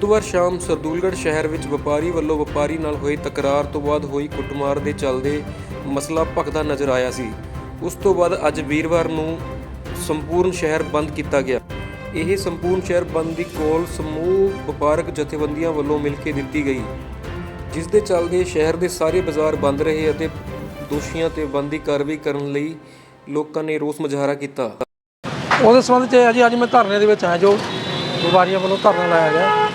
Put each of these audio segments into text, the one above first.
ਬੁੱਧਵਾਰ ਸ਼ਾਮ ਸਰਦੂਲਗੜ੍ਹ ਸ਼ਹਿਰ ਵਿੱਚ ਵਪਾਰੀ ਵੱਲੋਂ ਵਪਾਰੀ ਨਾਲ ਹੋਈ ਤਕਰਾਰ ਤੋਂ ਬਾਅਦ ਹੋਈ ਕੁੱਟਮਾਰ ਦੇ ਚੱਲਦੇ ਮਸਲਾ ਭਖਦਾ ਨਜ਼ਰ ਆਇਆ ਸੀ। ਉਸ ਤੋਂ ਬਾਅਦ ਅੱਜ ਵੀਰਵਾਰ ਨੂੰ ਸੰਪੂਰਨ ਸ਼ਹਿਰ ਬੰਦ ਕੀਤਾ ਗਿਆ। ਇਹ ਸੰਪੂਰਨ ਸ਼ਹਿਰ ਬੰਦ ਦੀ ਕੋਲ ਸਮੂਹ ਵਪਾਰਕ ਜਥੇਬੰਦੀਆਂ ਵੱਲੋਂ ਮਿਲ ਕੇ ਦਿੱਤੀ ਗਈ, ਜਿਸ ਦੇ ਚੱਲਦੇ ਸ਼ਹਿਰ ਦੇ ਸਾਰੇ ਬਾਜ਼ਾਰ ਬੰਦ ਰਹੇ ਅਤੇ ਦੋਸ਼ੀਆਂ ਤੇ ਬੰਦੀ ਕਾਰਵਾਈ ਕਰਨ ਲਈ ਲੋਕਾਂ ਨੇ ਰੋਸ ਮੁਜ਼ਾਹਰਾ ਕੀਤਾ। ਉਹਦੇ ਸੰਬੰਧ 'ਚ ਅਜੇ ਅੱਜ ਮੈਂ ਧਰਨੇ ਦੇ ਵਿੱਚ ਆਇਆ ਜੋ ਵਪਾਰੀਆਂ ਵੱਲੋਂ ਧਰਨਾ ਲਾਇਆ ਗਿਆ।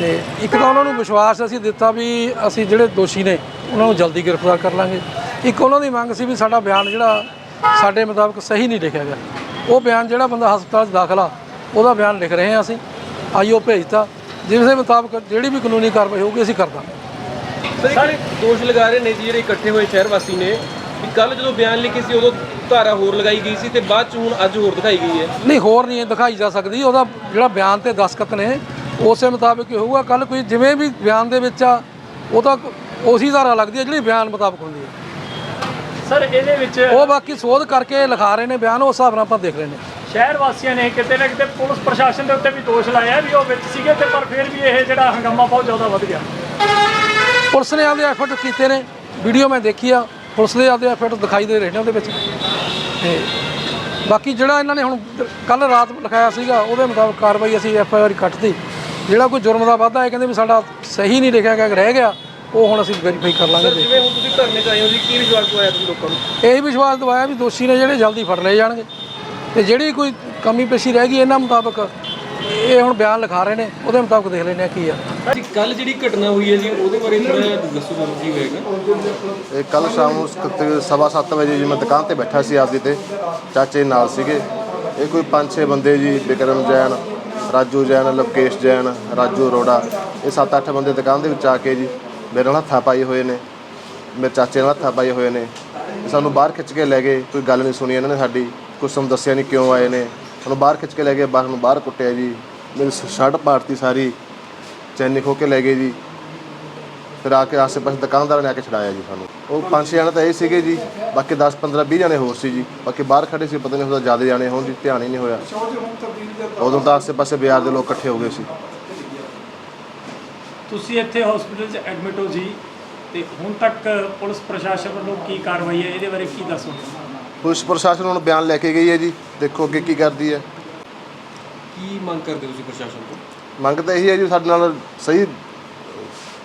ਤੇ ਇੱਕ ਤਾਂ ਉਹਨਾਂ ਨੂੰ ਵਿਸ਼ਵਾਸ ਅਸੀਂ ਦਿੱਤਾ ਵੀ ਅਸੀਂ ਜਿਹੜੇ ਦੋਸ਼ੀ ਨੇ ਉਹਨਾਂ ਨੂੰ ਜਲਦੀ ਗ੍ਰਿਫਤਾਰ ਕਰ ਲਾਂਗੇ। ਇੱਕ ਉਹਨਾਂ ਦੀ ਮੰਗ ਸੀ ਵੀ ਸਾਡਾ ਬਿਆਨ ਜਿਹੜਾ ਸਾਡੇ ਮੁਤਾਬਕ ਸਹੀ ਨਹੀਂ ਲਿਖਿਆ ਗਿਆ। ਉਹ ਬਿਆਨ ਜਿਹੜਾ ਬੰਦਾ ਹਸਪਤਾਲ 'ਚ ਦਾਖਲ ਉਹਦਾ ਬਿਆਨ ਲਿਖ ਰਹੇ ਹਾਂ ਅਸੀਂ। ਆਈਓ ਭੇਜਤਾ। ਜਿਸ ਦੇ ਮੁਤਾਬਕ ਜਿਹੜੀ ਵੀ ਕਾਨੂੰਨੀ ਕਾਰਵਾਈ ਹੋਊਗੀ ਅਸੀਂ ਕਰ ਦਾਂਗੇ। ਸਾਰੇ ਦੋਸ਼ ਲਗਾ ਰਹੇ ਨੇ ਜੀ ਜਿਹੜੇ ਇਕੱਠੇ ਹੋਏ ਸ਼ਹਿਰ ਵਾਸੀ ਨੇ ਵੀ ਕੱਲ ਜਦੋਂ ਬਿਆਨ ਲਿਖੇ ਸੀ ਉਦੋਂ ਧਾਰਾ ਹੋਰ ਲਗਾਈ ਗਈ ਸੀ ਤੇ ਬਾਅਦ ਚ ਹੁਣ ਅੱਜ ਹੋਰ ਦਿਖਾਈ ਗਈ ਹੈ। ਨਹੀਂ ਹੋਰ ਨਹੀਂ ਦਿਖਾਈ ਜਾ ਸਕਦੀ। ਉਹਦਾ ਜਿਹੜਾ ਬਿਆਨ ਤੇ ਦਸਖਤ ਨੇ ਉਸੇ ਮੁਤਾਬਕ ਹੀ ਹੋਊਗਾ। ਕੱਲ ਕੋਈ ਜਿਵੇਂ ਵੀ ਬਿਆਨ ਦੇ ਵਿੱਚ ਆ ਉਹ ਤਾਂ ਉਸੇ ਧਾਰਾ ਲੱਗਦੀ ਹੈ ਜਿਹੜੀ ਬਿਆਨ ਮੁਤਾਬਕ ਹੁੰਦੀ ਹੈ। ਸਰ ਇਹਦੇ ਵਿੱਚ ਉਹ ਬਾਕੀ ਸੋਧ ਕਰਕੇ ਲਿਖਾ ਰਹੇ ਨੇ ਬਿਆਨ ਉਸ ਹਿਸਾਬ ਨਾਲ ਆਪਾਂ ਦੇਖ ਰਹੇ ਨੇ ਸ਼ਹਿਰ ਵਾਸੀਆਂ ਨੇ ਕਿਤੇ ਨਾ ਕਿਤੇ ਪੁਲਿਸ ਪ੍ਰਸ਼ਾਸਨ ਦੇ ਉੱਤੇ ਵੀ ਦੋਸ਼ ਲਾਇਆ ਵੀ ਉਹ ਵਿੱਚ ਸੀਗੇ ਤੇ ਪਰ ਫਿਰ ਵੀ ਇਹ ਜਿਹੜਾ ਹੰਗਾਮਾ ਬਹੁਤ ਜ਼ਿਆਦਾ ਵੱਧ ਗਿਆ। ਪੁਲਿਸ ਨੇ ਆਪਦੇ ਐਫਰਟ ਕੀਤੇ ਨੇ। ਵੀਡੀਓ ਮੈਂ ਦੇਖੀ ਆ। ਪੁਲਿਸ ਦੇ ਆਪਦੇ ਐਫਰਟ ਦਿਖਾਈ ਦੇ ਰਹੇ ਨੇ ਉਹਦੇ ਵਿੱਚ। ਤੇ ਬਾਕੀ ਜਿਹੜਾ ਇਹਨਾਂ ਨੇ ਹੁਣ ਕੱਲ ਰਾਤ ਲਿਖਾਇਆ ਸੀਗਾ ਉਹਦੇ ਮੁਤਾਬਕ ਕਾਰਵਾਈ ਅਸੀਂ ਐਫ ਆਈ ਆਰ ਕੱਟਤੀ। ਜਿਹੜਾ ਕੋਈ ਜੁਰਮ ਦਾ ਵਾਧਾ ਹੈ ਕਹਿੰਦੇ ਵੀ ਸਾਡਾ ਸਹੀ ਨਹੀਂ ਲਿਖਿਆ ਗਿਆ ਰਹਿ ਗਿਆ ਉਹ ਹੁਣ ਅਸੀਂ ਵੈਰੀਫਾਈ ਕਰ ਲਾਂਗੇ ਜਿਵੇਂ ਹੁਣ ਤੁਸੀਂ ਧਰਨੇ ਚ ਆਏ ਹੋ ਜੀ ਕੀ ਵਿਸ਼ਵਾਸ ਦਵਾਇਆ ਤੁਸੀਂ ਲੋਕਾਂ ਨੂੰ? ਇਹ ਵਿਸ਼ਵਾਸ ਦਵਾਇਆ ਵੀ ਦੋਸ਼ੀ ਨੇ ਜਿਹੜੇ ਜਲਦੀ ਫੜ ਲਏ ਜਾਣਗੇ। ਤੇ ਜਿਹੜੀ ਕੋਈ ਕਮੀ ਪੇਸ਼ੀ ਰਹਿ ਗਈ ਇਹਨਾਂ ਮੁਤਾਬਕ ਇਹ ਹੁਣ ਬਿਆਨ ਲਿਖਾ ਰਹੇ ਨੇ ਉਹਦੇ ਮੁਤਾਬਕ ਦੇਖ ਆ ਕੀ ਆ। ਜੀ ਕੱਲ ਜਿਹੜੀ ਘਟਨਾ ਹੋਈ ਹੈ ਜੀ ਉਹਦੇ ਬਾਰੇ ਥੋੜਾ ਦੱਸੋ ਤੁਹਾਨੂੰ ਕੀ ਹੋਏਗਾ ਇਹ ਕੱਲ ਸ਼ਾਮ ਨੂੰ ਤਕ- ਸਵਾ ਸੱਤ ਵਜੇ ਜੀ ਮੈਂ ਦੁਕਾਨ ਤੇ ਬੈਠਾ ਸੀ ਆਪਦੀ ਤੇ ਚਾਚੇ ਨਾਲ ਸੀਗੇ। ਇਹ ਕੋਈ ਪੰਜ ਛੇ ਬੰਦੇ ਜੀ ਵਿਕਰਮ ਜੈਨ ਰਾਜੂ ਜੈਨ ਲਵਕੇਸ਼ ਜੈਨ, ਰਾਜੂ ਅਰੋੜਾ, ਇਹ ਸੱਤ ਅੱਠ ਬੰਦੇ ਦੁਕਾਨ ਦੇ ਵਿੱਚ ਆ ਕੇ ਜੀ ਮੇਰੇ ਨਾਲ ਹੱਥਾਂ ਪਾਏ ਹੋਏ ਨੇ, ਮੇਰੇ ਚਾਚੇ ਨਾਲ ਹੱਥਾਂ ਪਾਏ ਹੋਏ ਨੇ। ਸਾਨੂੰ ਬਾਹਰ ਖਿੱਚ ਕੇ ਲੈ ਗਏ, ਕੋਈ ਗੱਲ ਨਹੀਂ ਸੁਣੀ ਇਹਨਾਂ ਨੇ ਸਾਡੀ, ਕੁਛ ਸਾਨੂੰ ਦੱਸਿਆ ਨਹੀਂ ਕਿਉਂ ਆਏ ਨੇ। ਸਾਨੂੰ ਬਾਹਰ ਖਿੱਚ ਕੇ ਲੈ ਗਏ, ਬਾਹਰ ਨੂੰ ਬਾਹਰ ਕੁੱਟਿਆ ਜੀ। ਮੇਰੀ ਸ਼ਰਟ ਪਾੜਤੀ ਸਾਰੀ, ਚੈਨੀ ਖੋ ਕੇ ਲੈ ਗਏ ਜੀ। ਫਿਰ ਆ ਕੇ ਆਸੇ-ਪਾਸੇ ਦੁਕਾਨਦਾਰਾਂ ਨੇ ਆ ਕੇ ਛਡਾਇਆ ਜੀ ਸਾਨੂੰ। ਉਹ ਪੰਜ ਛੇ ਜਣੇ ਤਾਂ ਇਹ ਸੀਗੇ ਜੀ ਬਾਕੀ 10 15 20 ਜਣੇ ਹੋਰ ਸੀ ਜੀ। ਬਾਕੀ ਬਾਹਰ ਖੜੇ ਸੀ ਪਤਾ ਨਹੀਂ ਉਹਦਾ ਜ਼ਿਆਦਾ ਜਾਣੇ ਹੋਣ ਜੀ ਧਿਆਨ ਹੀ ਨਹੀਂ ਹੋਇਆ। ਉਦੋਂ ਤਾਂ ਆਸੇ-ਪਾਸੇ ਬਾਜ਼ਾਰ ਦੇ ਲੋਕ ਇਕੱਠੇ ਹੋ ਗਏ ਸੀ। ਤੁਸੀਂ ਇੱਥੇ ਹਸਪੀਟਲ 'ਚ ਐਡਮਿਟ ਹੋ ਜੀ ਤੇ ਹੁਣ ਤੱਕ ਪੁਲਿਸ ਪ੍ਰਸ਼ਾਸਨ ਵੱਲੋਂ ਕੀ ਕਾਰਵਾਈ ਹੈ? ਇਹਦੇ ਬਾਰੇ ਕੀ ਦੱਸੋ? ਪੁਲਿਸ ਪ੍ਰਸ਼ਾਸਨ ਹੁਣ ਬਿਆਨ ਲੈ ਕੇ ਗਈ ਹੈ ਜੀ ਦੇਖੋ ਅੱਗੇ ਕੀ ਕਰਦੀ ਹੈ। ਕੀ ਮੰਗ ਕਰਦੇ ਹੋ ਤੁਸੀਂ ਪ੍ਰਸ਼ਾਸਨ ਤੋਂ? ਮੰਗ ਤਾਂ ਇਹੀ ਹੈ ਜੀ ਸਾਡੇ ਨਾਲ ਸਹੀ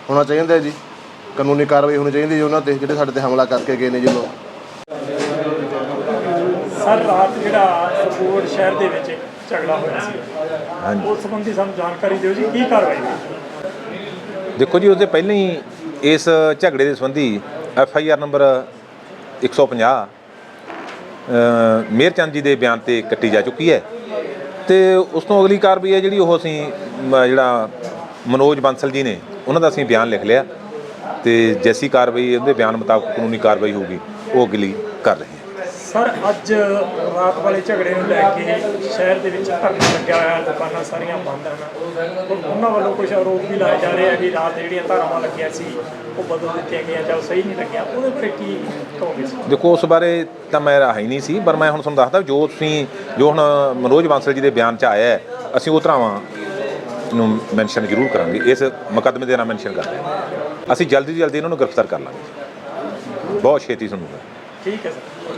ਹੋਣਾ ਚਾਹੀਦਾ ਹੈ ਜੀ। ਕਾਨੂੰਨੀ ਕਾਰਵਾਈ ਹੋਣੀ ਚਾਹੀਦੀ ਹੈ ਉਹਨਾਂ ਤੇ ਜਿਹੜੇ ਸਾਡੇ ਤੇ ਹਮਲਾ ਕਰਕੇ ਗਏ ਨੇ ਜੀ ਲੋਕ। ਸਰ ਰਾਤ ਜਿਹੜਾ ਸਪੋਰਟ ਸ਼ਹਿਰ ਦੇ ਵਿੱਚ ਝਗੜਾ ਹੋਇਆ ਸੀ। ਉਸ ਸੰਬੰਧੀ ਸਾਨੂੰ ਜਾਣਕਾਰੀ ਦਿਓ ਜੀ ਕੀ ਕਾਰਵਾਈ ਹੋਈ? ਦੇਖੋ ਜੀ ਉਹਦੇ ਪਹਿਲਾਂ ਹੀ ਇਸ ਝਗੜੇ ਦੇ ਸੰਬੰਧੀ F I R number 150 Merchand ji ਦੇ ਬਿਆਨ ਤੇ ਕੱਟੀ ਜਾ ਚੁੱਕੀ ਹੈ। ਤੇ ਉਸ ਤੋਂ ਅਗਲੀ ਕਾਰਵਾਈ ਹੈ ਜਿਹੜੀ ਉਹ ਅਸੀਂ ਜਿਹੜਾ ਮਨੋਜ ਬੰਸਲ ਜੀ ਨੇ ਉਹਨਾਂ ਦਾ ਅਸੀਂ ਬਿਆਨ ਲਿਖ ਲਿਆ। ਤੇ ਜੈਸੀ ਕਾਰਵਾਈ ਉਹਦੇ ਬਿਆਨ ਮੁਤਾਬਕ ਕਾਨੂੰਨੀ ਕਾਰਵਾਈ ਹੋਊਗੀ ਉਹ ਅਗਲੀ ਕਰ ਰਹੇ ਹਾਂ। ਸਰ ਅੱਜ ਰਾਤ ਵਾਲੇ ਝਗੜੇ ਨੂੰ ਲੈ ਕੇ ਸ਼ਹਿਰ ਦੇ ਵਿੱਚ ਧਰਨਾ ਲੱਗਿਆ ਹੋਇਆ ਦੁਕਾਨਾਂ ਸਾਰੀਆਂ ਬੰਦ ਹਨ। ਉਹਨਾਂ ਵੱਲੋਂ ਕੁਝ ਆਰੋਪ ਵੀ ਲਾਏ ਜਾ ਰਹੇ ਆ ਵੀ ਰਾਤ ਜਿਹੜੀਆਂ ਧਾਰਾਵਾਂ ਲੱਗੀਆਂ ਸੀ ਉਹ ਬਦਲ ਦਿੱਤੀਆਂ ਗਈਆਂ ਜਾਂ ਸਹੀ ਨਹੀਂ ਲੱਗੀਆਂ। ਉਹਦੇ ਬਾਰੇ ਕੀ ਕਹੋਗੇ ਦੇਖੋ ਉਸ ਬਾਰੇ ਤਾਂ ਮੈਂ ਹੈ ਹੀ ਨਹੀਂ ਸੀ ਪਰ ਮੈਂ ਹੁਣ ਤੁਹਾਨੂੰ ਦੱਸਦਾ ਜੋ ਤੁਸੀਂ ਜੋ ਹੁਣ ਮਨੋਜ ਬਾਂਸਲ ਜੀ ਦੇ ਬਿਆਨ 'ਚ ਆਇਆ ਹੈ, ਅਸੀਂ ਉਹ ਧਰਾਵਾਂ ਨੂੰ ਮੈਂਸ਼ਨ ਜ਼ਰੂਰ ਕਰਾਂਗੇ। ਇਸ ਮੁਕੱਦਮੇ ਦੇ ਨਾਲ ਮੈਂਸ਼ਨ ਕਰਦੇ ਹਾਂ। ਅਸੀਂ ਜਲਦੀ ਤੋਂ ਜਲਦੀ ਇਹਨਾਂ ਨੂੰ ਗ੍ਰਿਫਤਾਰ ਕਰ ਲਾਂਗੇ। ਬਹੁਤ ਛੇਤੀ ਤੁਹਾਨੂੰ। ਠੀਕ ਹੈ ਸਰ।